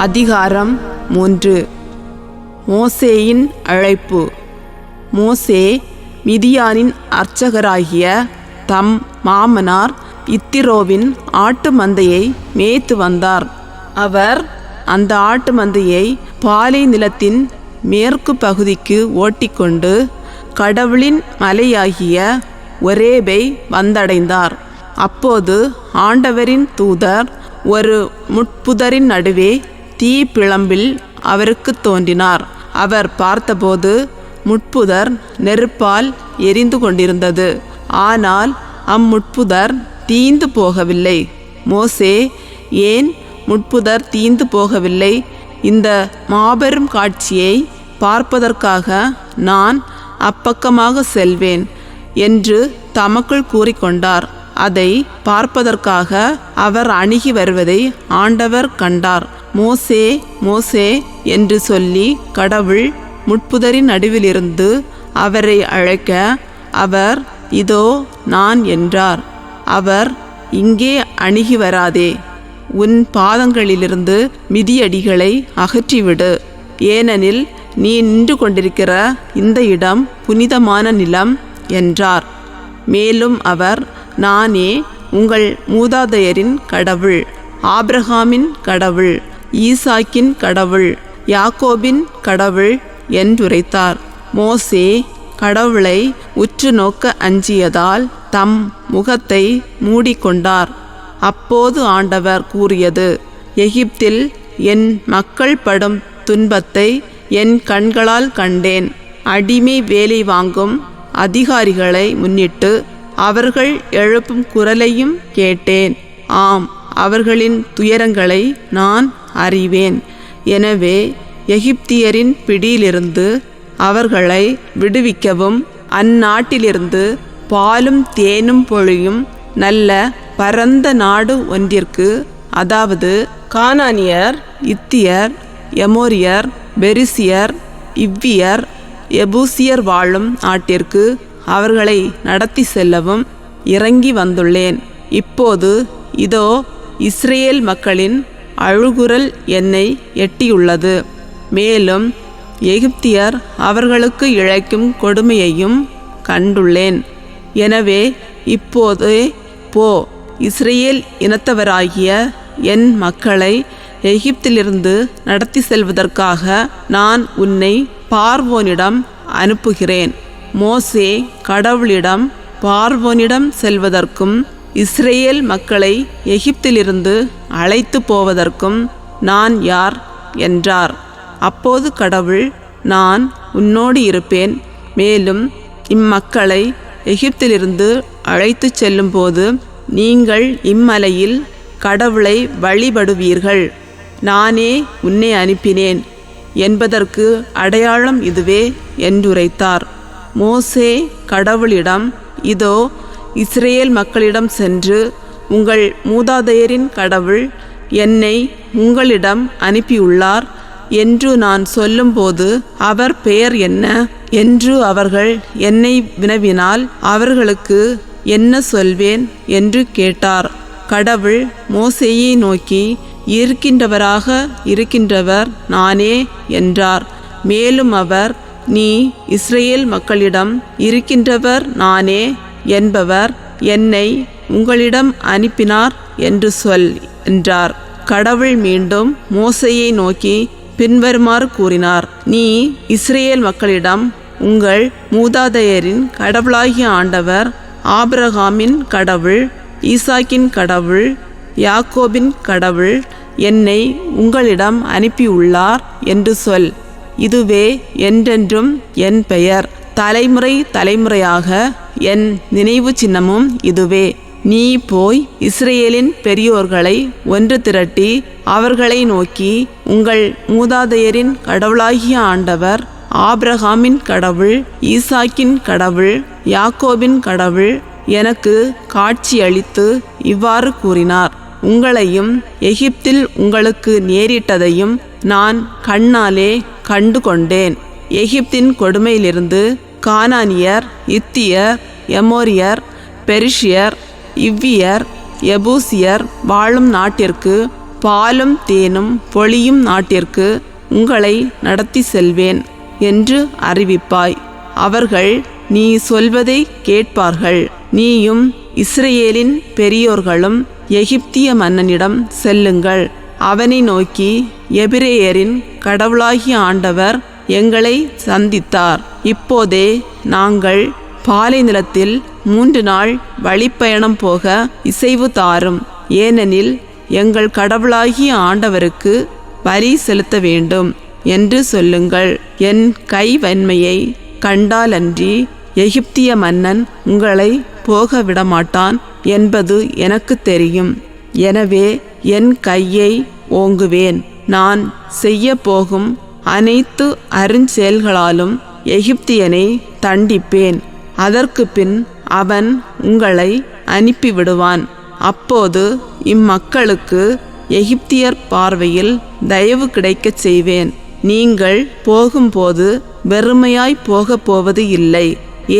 அதிகாரம் மூன்று. மோசேயின் அழைப்பு. மோசே மிதியானின் அர்ச்சகராகிய தம் மாமனார் இத்திரோவின் ஆட்டு மந்தையை மேய்த்து வந்தார். அவர் அந்த ஆட்டு மந்தையை பாலை நிலத்தின் மேற்கு பகுதிக்கு ஓட்டிக்கொண்டு கடவுளின் மலையாகிய ஒரேபை வந்தடைந்தார். அப்போது ஆண்டவரின் தூதர் ஒரு முட்புதரின் நடுவே தீ பிளம்பில் அவருக்கு தோன்றினார். அவர் பார்த்தபோது முட்புதர் நெருப்பால் எரிந்து கொண்டிருந்தது. ஆனால் அம்முட்புதர் தீந்து போகவில்லை. மோசே ஏன் முட்புதர் தீந்து போகவில்லை? இந்த மாபெரும் காட்சியை பார்ப்பதற்காக நான் அப்பக்கமாக செல்வேன் என்று தமக்குள் கூறிக்கொண்டார். அதை பார்ப்பதற்காக அவர் அணுகி வருவதை ஆண்டவர் கண்டார். மோசே மோசே என்று சொல்லி கடவுள் முட்புதரின் நடுவிலிருந்து அவரை அழைக்க அவர் இதோ நான் என்றார். அவர் இங்கே அணுகி வராதே. உன் பாதங்களிலிருந்து மிதியடிகளை அகற்றிவிடு. ஏனெனில் நீ நின்று கொண்டிருக்கிற இந்த இடம் புனிதமான நிலம் என்றார். மேலும் அவர் நானே உங்கள் மூதாதையரின் கடவுள் ஆப்ரஹாமின் கடவுள். ஈசாக்கின் கடவுள் யாக்கோபின் கடவுள் என்றுரைத்தார். மோசே கடவுளை உற்று நோக்க அஞ்சியதால் தம் முகத்தை மூடிக்கொண்டார். அப்போது ஆண்டவர் கூறியது எகிப்தில் என் மக்கள் படும் துன்பத்தை என் கண்களால் கண்டேன். அடிமை வேலை வாங்கும் அதிகாரிகளை முன்னிட்டு அவர்கள் எழுப்பும் குரலையும் கேட்டேன். ஆம் அவர்களின் துயரங்களை நான் அறிவேன். எனவே எகிப்தியரின் பிடியிலிருந்து அவர்களை விடுவிக்கவும் அந்நாட்டிலிருந்து பாலும் தேனும் பொழியும் நல்ல பரந்த நாடு ஒன்றிற்கு அதாவது கானானியர் இத்தியர் எமோரியர் பெரிசியர் இவ்வியர் எபூசியர் வாழும் நாட்டிற்கு அவர்களை நடத்தி செல்லவும் இறங்கி வந்துள்ளேன். இப்போது இதோ இஸ்ரேல் மக்களின் அழுகுரல் என்னை எட்டியுள்ளது. மேலும் எகிப்தியர் அவர்களுக்கு இழைக்கும் கொடுமையையும் கண்டுள்ளேன். எனவே இப்போதே போ இஸ்ரேல் இனத்தவராகிய என் மக்களை எகிப்திலிருந்து நடத்தி செல்வதற்காக நான் உன்னை பார்வோனிடம் அனுப்புகிறேன். மோசே கடவுளிடம் பார்வோனிடம் செல்வதற்கும் இஸ்ரேல் மக்களை எகிப்திலிருந்து அழைத்து போவதற்கும் நான் யார் என்றார். அப்போது கடவுள் நான் உன்னோடு இருப்பேன். மேலும் இம்மக்களை எகிப்திலிருந்து அழைத்துச் செல்லும்போது நீங்கள் இம்மலையில் கடவுளை வழிபடுவீர்கள். நானே உன்னை அனுப்பினேன். என்பதற்கு அடையாளம் இதுவே என்றுரைத்தார். மோசே கடவுளிடம் இதோ இஸ்ரேல் மக்களிடம் சென்று உங்கள் மூதாதையரின் கடவுள் என்னை உங்களிடம் அனுப்பியுள்ளார் என்று நான் சொல்லும்போது அவர் பெயர் என்ன? என்று அவர்கள் என்னை வினவினால் அவர்களுக்கு என்ன சொல்வேன்? என்று கேட்டார். கடவுள் மோசையை நோக்கி இருக்கின்றவராக இருக்கின்றவர் நானே என்றார். மேலும் அவர் நீ இஸ்ரேல் மக்களிடம் இருக்கின்றவர் நானே என்பவர் என்னை உங்களிடம் அனுப்பினார் என்று சொல் என்றார். கடவுள் மீண்டும் மோசையை நோக்கி பின்வருமாறு கூறினார். நீ இஸ்ரேல் மக்களிடம் உங்கள் மூதாதையரின் கடவுளாகிய ஆண்டவர் ஆபிரகாமின் கடவுள் ஈசாக்கின் கடவுள் யாக்கோபின் கடவுள் என்னை உங்களிடம் அனுப்பியுள்ளார் என்று சொல். இதுவே என்றென்றும் என் பெயர். தலைமுறை தலைமுறையாக என் நினைவு சின்னமும் இதுவே. நீ போய் இஸ்ரேலின் பெரியோர்களை ஒன்று திரட்டி அவர்களை நோக்கி உங்கள் மூதாதையரின் கடவுளாகிய ஆண்டவர் ஆப்ரஹாமின் கடவுள் ஈசாக்கின் கடவுள் யாக்கோபின் கடவுள் எனக்கு காட்சியளித்து இவ்வாறு கூறினார். உங்களையும் எகிப்தில் உங்களுக்கு நேரிட்டதையும் நான் கண்ணாலே கண்டு கொண்டேன் எகிப்தின் கொடுமையிலிருந்து கானானியர் இத்தியர் எமோரியர் பெரிஷியர் இவ்வியர் எபூசியர் வாழும் நாட்டிற்கு பாலும் தேனும் பொழியும் நாட்டிற்கு உங்களை நடத்தி செல்வேன் என்று அறிவிப்பாய். அவர்கள் நீ சொல்வதை கேட்பார்கள். நீயும் இஸ்ரேலின் பெரியோர்களும் எகிப்திய மன்னனிடம் செல்லுங்கள். அவனை நோக்கி எபிரேயரின் கடவுளாகிய ஆண்டவர் எங்களை சந்தித்தார். இப்போதே நாங்கள் பாலை நிலத்தில் மூன்று நாள் வழிப்பயணம் போக இசைவு தாரும். ஏனெனில் எங்கள் கடவுளாகிய ஆண்டவருக்கு வரி செலுத்த வேண்டும் என்று சொல்லுங்கள். என் கைவன்மையை கண்டாலன்றி எகிப்திய மன்னன் உங்களை போக விடமாட்டான் என்பது எனக்கு தெரியும். எனவே என் கையை ஓங்குவேன். நான் செய்ய போகும் அனைத்து அருஞ்செயல்களாலும் எகிப்தியனை தண்டிப்பேன். அதற்கு பின் அவன் உங்களை அனுப்பிவிடுவான். அப்போது இம்மக்களுக்கு எகிப்தியர் பார்வையில் தயவு கிடைக்கச் செய்வேன். நீங்கள் போகும்போது வெறுமையாய் போகப் போவது இல்லை.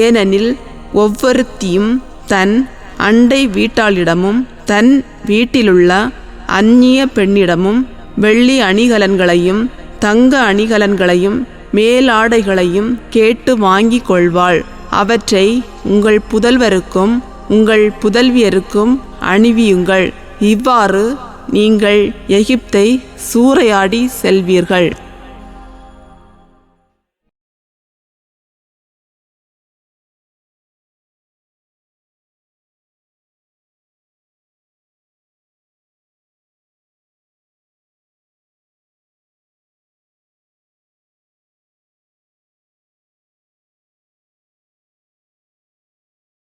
ஏனெனில் ஒவ்வொருத்தியும் தன் அண்டை வீட்டாளிடமும் தன் வீட்டிலுள்ள அந்நிய பெண்ணிடமும் வெள்ளி அணிகலன்களையும் தங்க அணிகலன்களையும் மேலாடைகளையும் கேட்டு வாங்கிக் கொள்வாள். அவற்றை உங்கள் புதல்வருக்கும் உங்கள் புதல்வியருக்கும் அணிவியுங்கள். இவ்வாறு நீங்கள் எகிப்தை சூறையாடி செல்வீர்கள்.